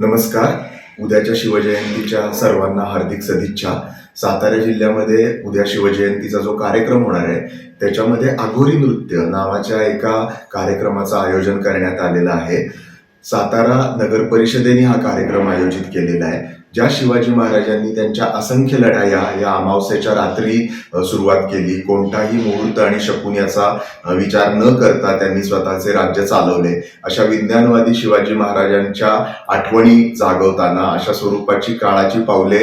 नमस्कार. उद्याच्या शिवजयंतीच्या सर्वांना हार्दिक सदिच्छा. सातारा जिल्ह्यामध्ये उद्या शिवजयंतीचा जो कार्यक्रम होणार आहे त्याच्यामध्ये आघोरी नृत्य नावाच्या एका कार्यक्रमाचं आयोजन करण्यात आलेलं आहे. सातारा नगर परिषदेने हा कार्यक्रम आयोजित केलेला आहे. ज्या शिवाजी महाराजांनी त्यांच्या असंख्य लढाया या अमावस्याच्या रात्री सुरुवात केली. कोणताही मुहूर्त आणि शकून याचा विचार न करता त्यांनी स्वतःचे राज्य चालवले. अशा विज्ञानवादी शिवाजी महाराजांच्या आठवणी जागवताना अशा स्वरूपाची काळाची पावले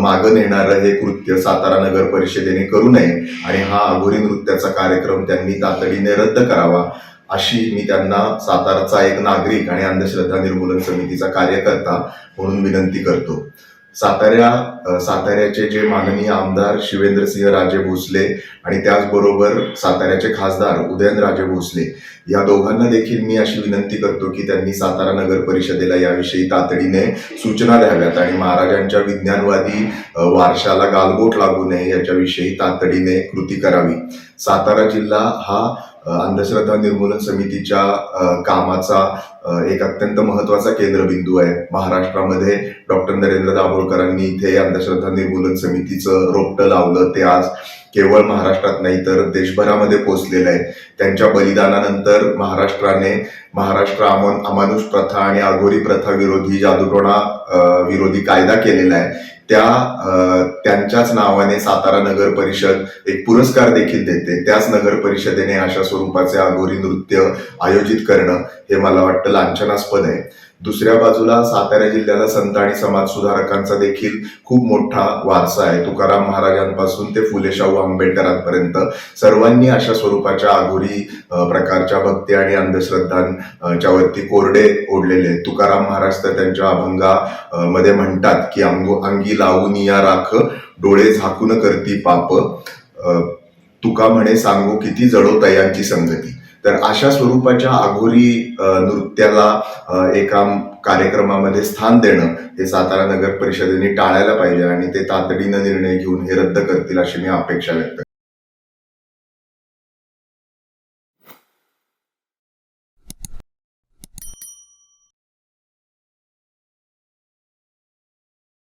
मागं नेणारं हे कृत्य सातारा नगर परिषदेने करू नये. आणि हा अघोरी नृत्याचा कार्यक्रम त्यांनी तातडीने रद्द करावा. अशी मी त्यांना साताराचा एक नागरिक आणि अंधश्रद्धा निर्मूलन समितीचा कार्यकर्ता म्हणून विनंती करतो. साताऱ्या साताऱ्याचे जे माननीय आमदार शिवेंद्रसिंह राजे भोसले आणि त्याचबरोबर साताऱ्याचे खासदार उदयनराजे भोसले या दोघांना देखील मी अशी विनंती करतो की त्यांनी सातारा नगर परिषदेला याविषयी तातडीने सूचना द्याव्यात आणि महाराजांच्या विज्ञानवादी वारशाला गालबोट लागू नये याच्याविषयी तातडीने कृती करावी. सातारा जिल्हा हा अंधश्रद्धा निर्मूलन समितीच्या कामाचा एक अत्यंत महत्त्वाचा केंद्रबिंदू आहे. महाराष्ट्रामध्ये डॉक्टर नरेंद्र दाभोळकरांनी इथे अंधश्रद्धा निर्मूलन समितीचं रोपटं लावलं. ते आज केवळ महाराष्ट्रात नाही तर देशभरामध्ये पोहोचलेलं आहे. त्यांच्या बलिदानानंतर महाराष्ट्राने महाराष्ट्र अमान अमानुष प्रथा आणि आघोरी प्रथा विरोधी जादूटोणा विरोधी कायदा केलेला आहे. त्या त्यांच्याच नावाने सातारा नगर परिषद एक पुरस्कार देखील देते. त्याच नगर परिषदेने अशा स्वरूपाचे आघोरी नृत्य आयोजित करणं हे मला वाटतं लांछनास्पद आहे. दुसऱ्या बाजूला सातारा जिल्ह्याला संत आणि समाज सुधारकांचा देखील खूप मोठा वारसा आहे. तुकाराम महाराजांपासून ते फुले शाहू आंबेडकरांपर्यंत सर्वांनी अशा स्वरूपाच्या आघोरी प्रकारच्या भक्ती आणि अंधश्रद्धांच्या वरती कोरडे ओढलेले तुकाराम महाराज तर त्यांच्या अभंगा मध्ये म्हणतात की अंगो अंगी लावून या राख डोळे झाकून करती पाप. तुका म्हणे सांगू किती जडो तयांची संगती. तर अशा स्वरूपाच्या आघोरी नृत्याला एका कार्यक्रमामध्ये स्थान देणं हे सातारा नगर परिषदेने टाळायला पाहिजे आणि ते तातडीनं निर्णय घेऊन हे रद्द करतील अशी मी अपेक्षा व्यक्त